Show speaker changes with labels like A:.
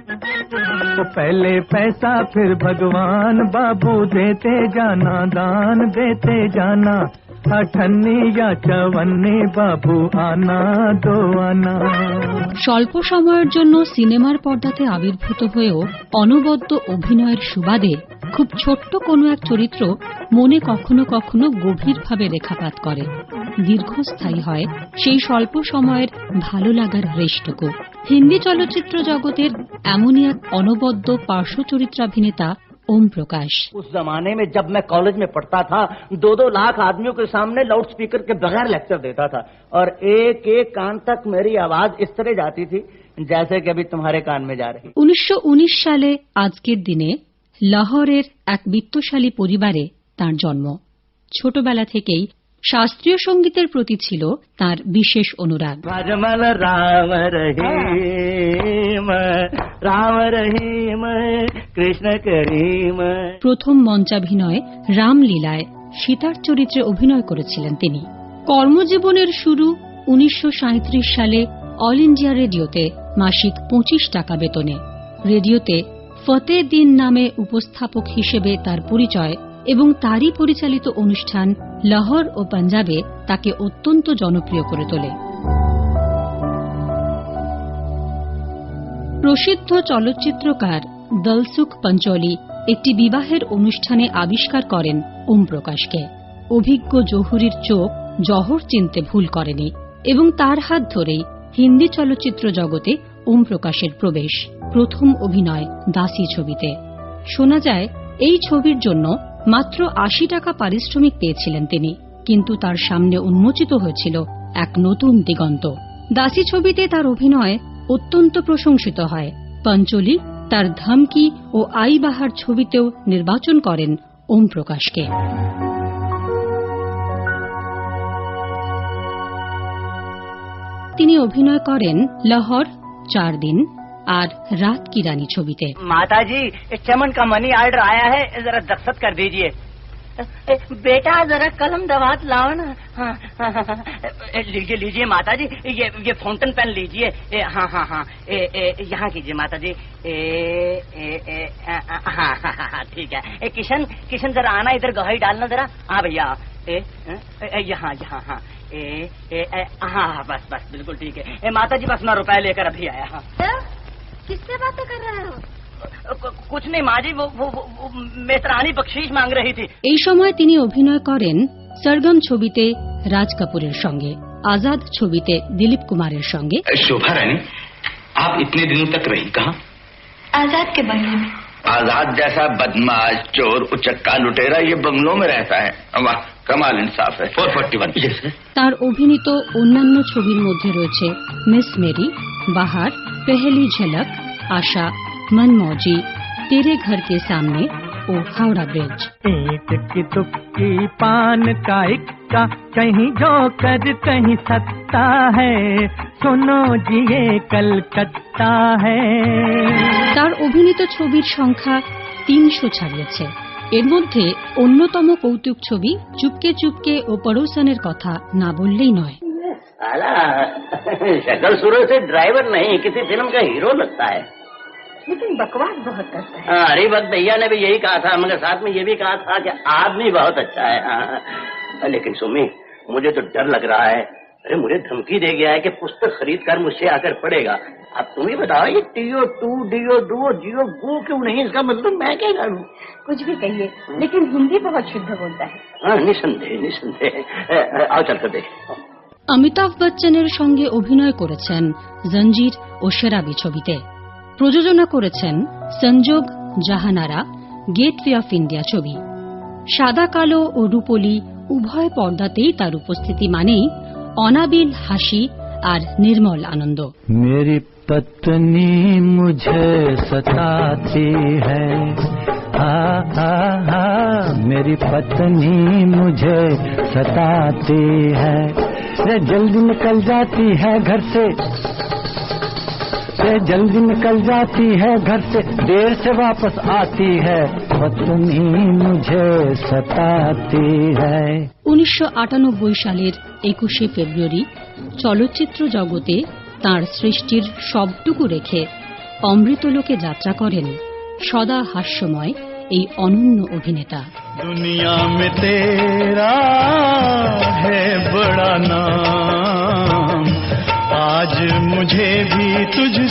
A: तो पहले पैसा फिर भगवान बाबू देते जाना दान देते जाना अठन्नी या चवन्नी बाबू आना दो आना
B: স্বল্প সময়ের জন্য সিনেমার পর্দাতে আবির্ভূত হয়েও অনবদ্য অভিনয়ের সুবাদে খুব ছোট্ট কোনো এক চরিত্র মনে কখনো কখনো গভীরভাবে রেখাপাত করে দীর্ঘস্থায়ী হয় সেই স্বল্প সময়ের ভালো লাগার রেশটুকু হিন্দি চলচ্চিত্র জগতের এমনই এক অনবদ্য পার্শ্ব চরিত্রাভিনেতা ওম প্রকাশ
C: उस जमाने में जब मैं कॉलेज में पढ़ता था दो दो लाख आदमियों के सामने लाउड स्पीकर के बगैर लेक्चर देता था और एक एक कान तक मेरी आवाज इस तरह जाती थी जैसे कि अभी तुम्हारे कान में जा रही
B: উনিশশো সালে আজকের দিনে লাহোরের এক বিত্তশালী পরিবারে তার জন্ম। ছোটবেলা থেকেই শাস্ত্রীয় সঙ্গীতের প্রতি ছিল তার বিশেষ অনুরাগ। প্রথম মঞ্চাভিনয় রামলীলায় সীতার চরিত্রে অভিনয় করেছিলেন তিনি। কর্মজীবনের শুরু উনিশশো সাঁইত্রিশ সালে অল ইন্ডিয়া রেডিওতে মাসিক পঁচিশ টাকা বেতনে। রেডিওতে ফতে দিন নামে উপস্থাপক হিসেবে তার পরিচয় এবং তারই পরিচালিত অনুষ্ঠান লাহোর ও পাঞ্জাবে তাকে অত্যন্ত জনপ্রিয় করে তোলে। প্রসিদ্ধ চলচ্চিত্রকার দলসুখ পঞ্চলি একটি বিবাহের অনুষ্ঠানে আবিষ্কার করেন ওম প্রকাশকে। অভিজ্ঞ জহুরির চোখ জহর চিনতে ভুল করেনি এবং তার হাত ধরেই হিন্দি চলচ্চিত্র জগতে ওম প্রকাশের প্রবেশ। প্রথম অভিনয় দাসী ছবিতে। শোনা যায়, এই ছবির জন্য মাত্র আশি টাকা পারিশ্রমিক পেয়েছিলেন তিনি, কিন্তু তার সামনে উন্মোচিত হয়েছিল এক নতুন দিগন্ত। দাসী ছবিতে তার অভিনয় অত্যন্ত প্রশংসিত হয়। পঞ্চলি তার ধমকি ও আই বাহার ছবিতেও নির্বাচন করেন ওম প্রকাশকে তিনি অভিনয় করেন লাহোর, চার দিন। आज रात की रानी छवि थे।
C: माता जी चमन का मनी ऑर्डर आया है जरा दस्त कर दीजिए। बेटा जरा कलम दवात लाओ ना हाँ, हाँ, हाँ, हाँ, लीजिए लीजिए माता जी ये ये फाउंटेन पेन लीजिए। हाँ हाँ हाँ। यहाँ कीजिए माता जी ए, ए, ए, हाँ हाँ, हाँ हाँ हाँ ठीक है। ए, किशन किशन जरा आना इधर गवाही डालना जरा। हाँ भैया। यहाँ यहाँ हाँ। ए, ए, ए, हाँ बस बस बिल्कुल ठीक है। ए, माता जी बस मैं रुपया लेकर अभी आया हाँ।
D: किससे बातें कर रहे हो
C: कु- कुछ नहीं माँ जी वो वो, वो, वो मेतरानी बख्शीश मांग रही थी
B: এই সময় তিনি অভিনয় করেন সরগম ছবিতে রাজ কাপুরের সঙ্গে আজাদ ছবিতে দিলীপ কুমারের সঙ্গে
E: शोभा रानी आप इतने दिनों तक रही कहाँ
D: आजाद के बंगले में
E: आजाद जैसा बदमाश चोर उचक्का लुटेरा ये बंगलों में रहता है वाह कमाल इंसाफ है फोर फोर्टी वन
B: তার অভিনীত অন্যান্য ছবির মধ্যে রয়েছে মিস মেরি বাহার पहली झलक आशा मनमौजी तेरे घर के सामने ओ हावड़ा ब्रिज।
A: एक की तुक्की पान का इक्का कहीं जोकर कहीं सत्ता है। শোনো জিয়ে কলকাতা
B: তার অভিনীত ছবির সংখ্যা তিনশো ছাড়িয়েছে এর মধ্যে অন্যতম কৌতুক ছবি চুপকে চুপকে ও পরোসানের কথা না বললেই নয়।
C: साला शक्ल सूरत से ड्राइवर नहीं किसी फ़िल्म का हीरो लगता है।
D: लेकिन बकवास बहुत करता है।
C: हाँ, हरिभक्त भैया ने भी यही कहा था मगर साथ में ये भी कहा था कि आदमी बहुत अच्छा है हाँ। लेकिन सुमी मुझे तो डर लग रहा है। अरे मुझे धमकी दे गया है कि पुस्तक खरीद कर मुझसे आकर पड़ेगा अब तुम ही बताओ ये T O to D O do G O go क्यों नहीं? इसका मतलब मैं क्या करूँ?
D: कुछ भी कहिए लेकिन हिंदी बहुत शुद्ध बोलता है।
C: हाँ निसंदेह निसंदेह। आओ चल कर देख।
B: অমিতাভ বচ্চনের সঙ্গে অভিনয় করেছেন জঞ্জির ও সেরাবি ছবিতে। প্রযোজনা করেছেন সংযোগ জাহানারা গেটওয়ে অফ ইন্ডিয়া ছবি। সাদা, কালো ও রূপলি উভয় পর্দাতেই তার উপস্থিতি মানেই অনাবিল হাসি আর নির্মল আনন্দ।
A: মেরি পত্নী মুঝে সতাতি হ্যাঁ মেরি পত্নী মুঝে সতাতি হ্যাঁ। मुझे सताती है रे जल्दी निकल जाती है घर से रे जल्दी निकल जाती है घर से देर से वापस आती है पत्नी मुझे सताती है
B: উনিশশো সালের একুশে ফেব্রুয়ারি চলচ্চিত্র জগতে তার সৃষ্টির সবটুকু রেখে অমৃতলোকে যাত্রা করেন সদা হাস্যময় এই অনন্য অভিনেতা
F: दुनिया में तेरा मुझे भी तुझसे